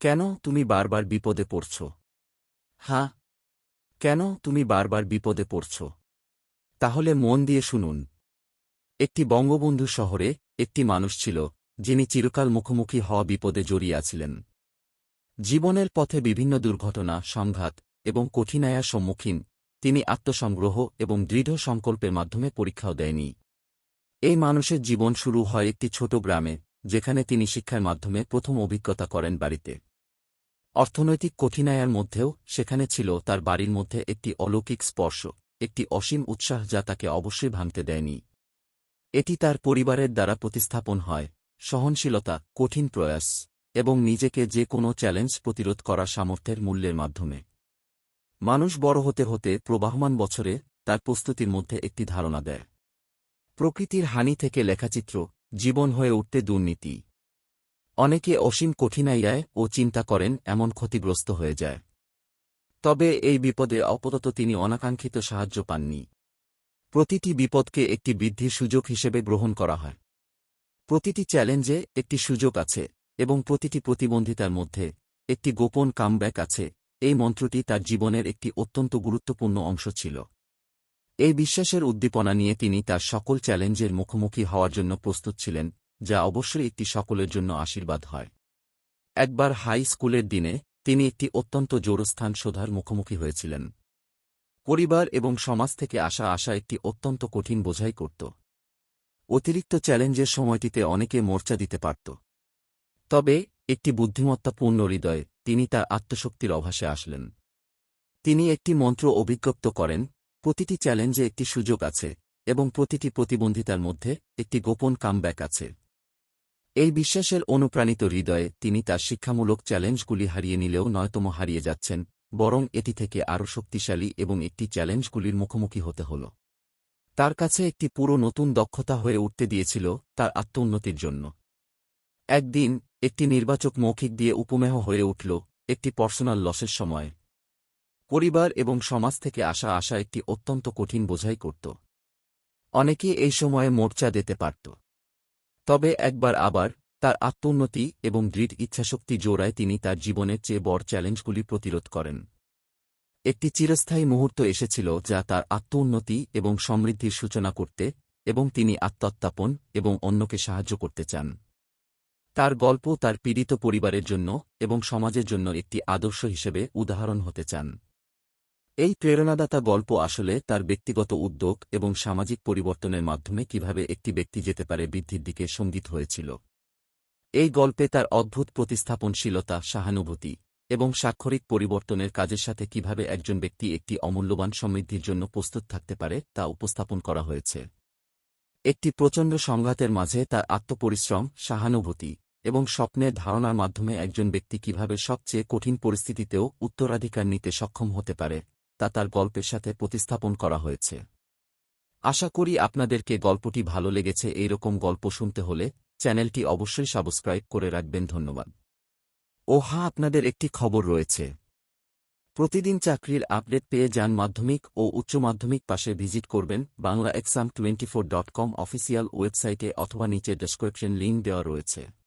কেন তুমি বারবার বিপদে পড়ছ? হ্যাঁ। কেন তুমি বারবার বিপদে পড়ছ? তাহলে মন দিয়ে শুনুন। একটি বঙ্গবন্ধু শহরে একটি মানুষ ছিল, যিনি চিরকাল মুখোমুখি হওয়া বিপদে জড়িয়ে আছিলেন। জীবনের পথে বিভিন্ন দুর্ঘটনা, সংঘাত এবং কঠিনায়ার সম্মুখীন তিনি আত্মসংগ্রহ এবং দৃঢ় সংকল্পের মাধ্যমে পরীক্ষাও দেয়নি। এই মানুষের জীবন শুরু হয় একটি ছোট গ্রামে, যেখানে তিনি শিক্ষার মাধ্যমে প্রথম অভিজ্ঞতা করেন বাড়িতে। অর্থনৈতিক কঠিনায়ার মধ্যেও সেখানে ছিল তার বাড়ির মধ্যে একটি অলৌকিক স্পর্শ, একটি অসীম উৎসাহ যা তাকে অবশ্যই ভাঙতে দেয়নি। এটি তার পরিবারের দ্বারা প্রতিস্থাপন হয়, সহনশীলতা, কঠিন প্রয়াস, এবং নিজেকে যে কোনো চ্যালেঞ্জ প্রতিরোধ করা সামর্থ্যের মূল্যের মাধ্যমে। মানুষ বড় হতে হতে প্রবাহমান বছরে তার প্রস্তুতির মধ্যে একটি ধারণা দেয়। প্রকৃতির হানি থেকে লেখাচিত্র, জীবন হয়ে উঠতে দুর্নীতি। অনেকে অসীম কঠিনাইয়ায় ও চিন্তা করেন, এমন ক্ষতিগ্রস্ত হয়ে যায়। তবে এই বিপদে অপতত তিনি অনাকাঙ্ক্ষিত সাহায্য পাননি। প্রতিটি বিপদকে একটি বৃদ্ধির সুযোগ হিসেবে গ্রহণ করা হয়। প্রতিটি চ্যালেঞ্জে একটি সুযোগ আছে এবং প্রতিটি প্রতিবন্ধিতার মধ্যে একটি গোপন কামব্যাক আছে। এই মন্ত্রটি তার জীবনের একটি অত্যন্ত গুরুত্বপূর্ণ অংশ ছিল। এই বিশ্বাসের উদ্দীপনা নিয়ে তিনি তার সকল চ্যালেঞ্জের মুখোমুখি হওয়ার জন্য প্রস্তুত ছিলেন যা অবশ্যই একটি সকলের জন্য আশীর্বাদ হয়। একবার হাই স্কুলের দিনে তিনি একটি অত্যন্ত জোরস্থান শোধার মুখোমুখি হয়েছিলেন। পরিবার এবং সমাজ থেকে আসা আসা একটি অত্যন্ত কঠিন বোঝাই করত। অতিরিক্ত চ্যালেঞ্জের সময়টিতে অনেকে মোর্চা দিতে পারত। তবে একটি বুদ্ধিমত্তাপূর্ণ হৃদয়ে তিনি তার আত্মশক্তির অভাসে আসলেন। তিনি একটি মন্ত্র অভিজ্ঞপ্ত করেন, প্রতিটি চ্যালেঞ্জে একটি সুযোগ আছে এবং প্রতিটি প্রতিবন্ধিতার মধ্যে একটি গোপন কামব্যাক আছে। এই বিশ্বাসের অনুপ্রাণিত হৃদয়ে তিনি তার শিক্ষামূলক চ্যালেঞ্জগুলি হারিয়ে নিলেও নয়তম হারিয়ে যাচ্ছেন, বরং এটি থেকে আরও শক্তিশালী এবং একটি চ্যালেঞ্জগুলির মুখোমুখি হতে হল। তার কাছে একটি পুরো নতুন দক্ষতা হয়ে উঠতে দিয়েছিল তার আত্মোন্নতির জন্য। একদিন, একটি নির্বাচক মৌখিক দিয়ে উপমেহ হয়ে উঠল একটি পার্সোনাল লসের সময়। পরিবার এবং সমাজ থেকে আসা আসা একটি অত্যন্ত কঠিন বোঝাই করত। অনেকে এই সময়ে মোর্চা দিতে পারত। তবে একবার আবার, তার আত্মোন্নতি এবং দৃঢ় ইচ্ছাশক্তি জোড়ায় তিনি তার জীবনের চেয়ে বড় চ্যালেঞ্জগুলি প্রতিরোধ করেন। একটি চিরস্থায়ী মুহূর্ত এসেছিল যা তার আত্মোন্নতি এবং সমৃদ্ধির সূচনা করতে এবং তিনি আত্মত্যাপন এবং অন্যকে সাহায্য করতে চান। তার গল্প তার পীড়িত পরিবারের জন্য এবং সমাজের জন্য একটি আদর্শ হিসেবে উদাহরণ হতে চান। এই প্রেরণাদাতা গল্প আসলে তার ব্যক্তিগত উদ্যোগ এবং সামাজিক পরিবর্তনের মাধ্যমে কীভাবে একটি ব্যক্তি যেতে পারে বৃদ্ধির দিকে সংগীত হয়েছিল। এই গল্পে তার অদ্ভুত প্রতিস্থাপনশীলতা, সহানুভূতি এবং স্বাক্ষরিক পরিবর্তনের কাজের সাথে কীভাবে একজন ব্যক্তি একটি অমূল্যবান সমৃদ্ধির জন্য প্রস্তুত থাকতে পারে তা উপস্থাপন করা হয়েছে। একটি প্রচণ্ড সংঘাতের মাঝে তার আত্মপরিশ্রম, সহানুভূতি এবং স্বপ্নের ধারণার মাধ্যমে একজন ব্যক্তি কীভাবে সবচেয়ে কঠিন পরিস্থিতিতেও উত্তরাধিকার নিতে সক্ষম হতে পারে তা তার গল্পের সাথে প্রতিস্থাপন করা হয়েছে। আশা করি আপনাদেরকে গল্পটি ভালো লেগেছে। এই রকম গল্প শুনতে হলে চ্যানেলটি অবশ্যই সাবস্ক্রাইব করে রাখবেন। ধন্যবাদ। ও হ্যাঁ আপনাদের একটি খবর রয়েছে। প্রতিদিন চাকরির আপডেট পেয়ে যান মাধ্যমিক ও উচ্চ মাধ্যমিক পাশে ভিজিট করবেন। Bangla exam twenty four dot com official ওয়েবসাইটে অথবা নিচে ডেসক্রিপশন লিঙ্ক দেওয়া রয়েছে।